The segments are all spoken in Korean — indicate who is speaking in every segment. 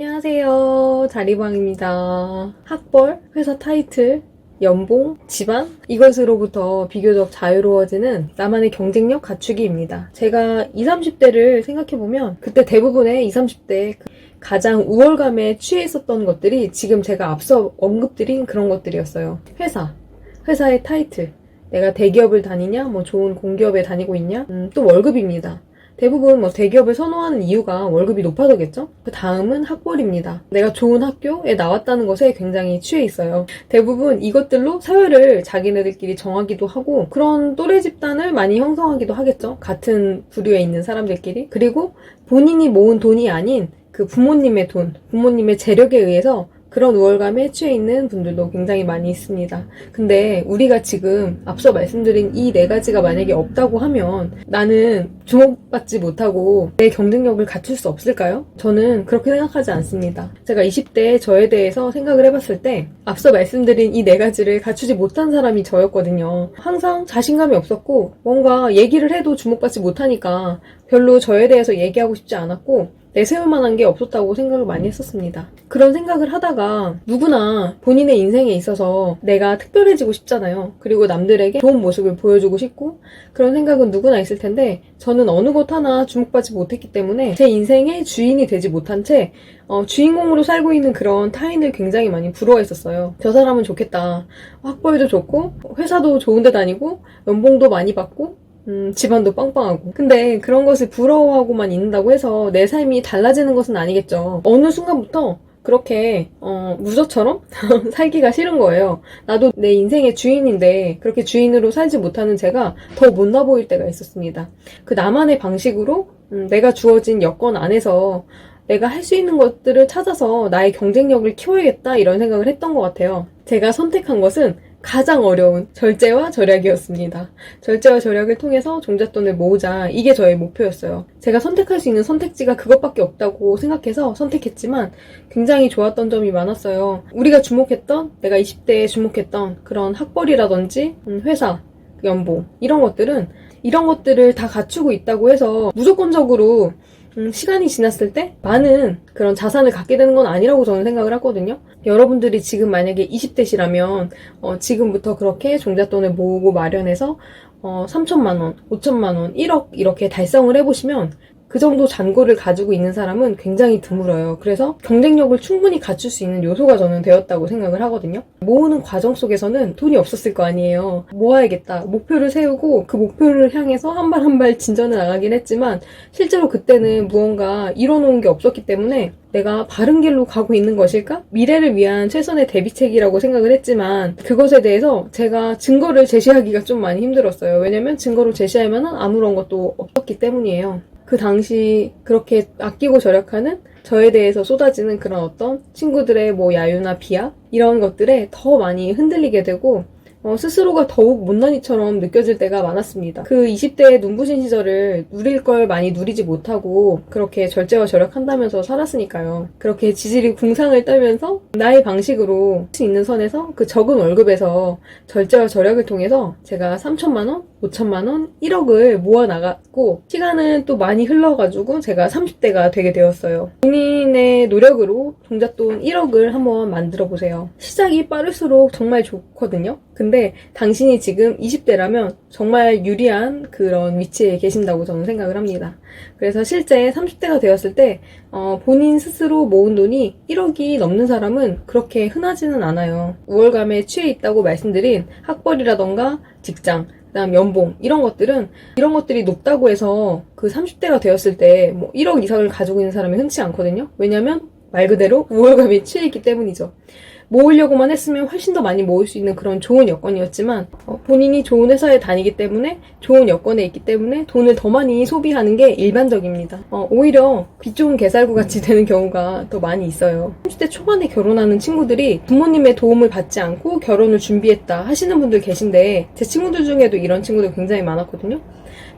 Speaker 1: 안녕하세요. 자리방입니다. 학벌, 회사 타이틀, 연봉, 집안 이것으로부터 비교적 자유로워지는 나만의 경쟁력 갖추기입니다. 제가 20, 30대를 생각해보면 그때 대부분의 20, 30대 가장 우월감에 취해 있었던 것들이 지금 제가 앞서 언급드린 그런 것들이었어요. 회사, 회사의 타이틀, 내가 대기업을 다니냐, 뭐 좋은 공기업에 다니고 있냐, 음, 또 월급입니다. 대부분 뭐 대기업을 선호하는 이유가 월급이 높아서겠죠? 그 다음은 학벌입니다. 내가 좋은 학교에 나왔다는 것에 굉장히 취해 있어요. 대부분 이것들로 사회를 자기네들끼리 정하기도 하고 그런 또래 집단을 많이 형성하기도 하겠죠. 같은 부류에 있는 사람들끼리. 그리고 본인이 모은 돈이 아닌 그 부모님의 돈, 부모님의 재력에 의해서 그런 우월감에 취해 있는 분들도 굉장히 많이 있습니다. 근데 우리가 지금 앞서 말씀드린 이 네 가지가 만약에 없다고 하면 나는 주목받지 못하고 내 경쟁력을 갖출 수 없을까요? 저는 그렇게 생각하지 않습니다. 제가 20대 저에 대해서 생각을 해봤을 때 앞서 말씀드린 이 네 가지를 갖추지 못한 사람이 저였거든요. 항상 자신감이 없었고 뭔가 얘기를 해도 주목받지 못하니까 별로 저에 대해서 얘기하고 싶지 않았고 내세울 만한 게 없었다고 생각을 많이 했었습니다. 그런 생각을 하다가 누구나 본인의 인생에 있어서 내가 특별해지고 싶잖아요. 그리고 남들에게 좋은 모습을 보여주고 싶고 그런 생각은 누구나 있을 텐데 저는 어느 것 하나 주목받지 못했기 때문에 제 인생의 주인이 되지 못한 채 어, 주인공으로 살고 있는 그런 타인을 굉장히 많이 부러워했었어요. 저 사람은 좋겠다. 학벌도 좋고 회사도 좋은 데 다니고 연봉도 많이 받고 음, 집안도 빵빵하고. 근데 그런 것을 부러워하고만 있는다고 해서 내 삶이 달라지는 것은 아니겠죠. 어느 순간부터 그렇게 어, 무저처럼 살기가 싫은 거예요. 나도 내 인생의 주인인데 그렇게 주인으로 살지 못하는 제가 더 못나 보일 때가 있었습니다. 그 나만의 방식으로 음, 내가 주어진 여건 안에서 내가 할 수 있는 것들을 찾아서 나의 경쟁력을 키워야겠다 이런 생각을 했던 것 같아요. 제가 선택한 것은 가장 어려운 절제와 절약이었습니다. 절제와 절약을 통해서 종잣돈을 모으자 이게 저의 목표였어요. 제가 선택할 수 있는 선택지가 그것밖에 없다고 생각해서 선택했지만 굉장히 좋았던 점이 많았어요. 우리가 주목했던 내가 20대에 주목했던 그런 학벌이라든지 음, 회사, 연봉 이런 것들은 이런 것들을 다 갖추고 있다고 해서 무조건적으로 음, 시간이 지났을 때 많은 그런 자산을 갖게 되는 건 아니라고 저는 생각을 하거든요. 여러분들이 지금 만약에 20대시라면 어, 지금부터 그렇게 종잣돈을 모으고 마련해서 어, 3천만 원, 5천만 원, 1억 이렇게 달성을 해보시면 그 정도 잔고를 가지고 있는 사람은 굉장히 드물어요. 그래서 경쟁력을 충분히 갖출 수 있는 요소가 저는 되었다고 생각을 하거든요. 모으는 과정 속에서는 돈이 없었을 거 아니에요. 모아야겠다. 목표를 세우고 그 목표를 향해서 한 발 한 발 진전해 나가긴 했지만 실제로 그때는 무언가 이뤄놓은 게 없었기 때문에 내가 바른 길로 가고 있는 것일까? 미래를 위한 최선의 대비책이라고 생각을 했지만 그것에 대해서 제가 증거를 제시하기가 좀 많이 힘들었어요. 왜냐면 증거로 제시할 만한 아무런 것도 없었기 때문이에요. 그 당시 그렇게 아끼고 절약하는 저에 대해서 쏟아지는 그런 어떤 친구들의 뭐 야유나 비하 이런 것들에 더 많이 흔들리게 되고 어, 스스로가 더욱 못난이처럼 느껴질 때가 많았습니다. 그 20대의 눈부신 시절을 누릴 걸 많이 누리지 못하고 그렇게 절제와 절약한다면서 살았으니까요. 그렇게 지질이 궁상을 떨면서 나의 방식으로 할 수 있는 선에서 그 적은 월급에서 절제와 절약을 통해서 제가 3천만 원, 5천만 원, 1억을 모아 나갔고 시간은 또 많이 흘러가지고 제가 30대가 되게 되었어요. 본인의 노력으로 종잣돈 1억을 한번 만들어 보세요. 시작이 빠를수록 정말 좋거든요. 근데 당신이 지금 20대라면 정말 유리한 그런 위치에 계신다고 저는 생각을 합니다. 그래서 실제 30대가 되었을 때 어, 본인 스스로 모은 돈이 1억이 넘는 사람은 그렇게 흔하지는 않아요. 우월감에 취해 있다고 말씀드린 학벌이라던가 직장, 그다음 연봉 이런 것들은 이런 것들이 높다고 해서 그 30대가 되었을 때 뭐 1억 이상을 가지고 있는 사람이 흔치 않거든요. 왜냐면 말 그대로 우월감에 취해 있기 때문이죠. 모으려고만 했으면 훨씬 더 많이 모을 수 있는 그런 좋은 여건이었지만 어, 본인이 좋은 회사에 다니기 때문에 좋은 여건에 있기 때문에 돈을 더 많이 소비하는 게 일반적입니다. 어, 오히려 빚 좋은 개살구 같이 되는 경우가 더 많이 있어요. 30대 초반에 결혼하는 친구들이 부모님의 도움을 받지 않고 결혼을 준비했다 하시는 분들 계신데 제 친구들 중에도 이런 친구들 굉장히 많았거든요.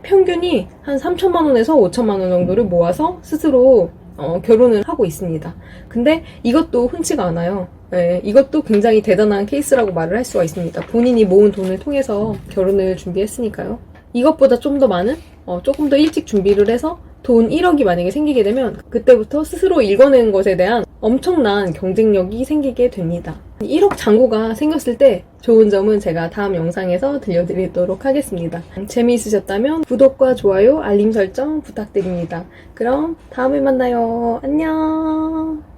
Speaker 1: 평균이 한 3천만 원에서 5천만 원 정도를 모아서 스스로 어, 결혼을 하고 있습니다. 근데 이것도 흔치가 않아요. 네, 이것도 굉장히 대단한 케이스라고 말을 할 수가 있습니다. 본인이 모은 돈을 통해서 결혼을 준비했으니까요. 이것보다 좀 더 많은, 어, 조금 더 일찍 준비를 해서 돈 1억이 만약에 생기게 되면 그때부터 스스로 읽어낸 것에 대한 엄청난 경쟁력이 생기게 됩니다. 1억 잔고가 생겼을 때 좋은 점은 제가 다음 영상에서 들려드리도록 하겠습니다. 재미있으셨다면 구독과 좋아요, 알림 설정 부탁드립니다. 그럼 다음에 만나요. 안녕.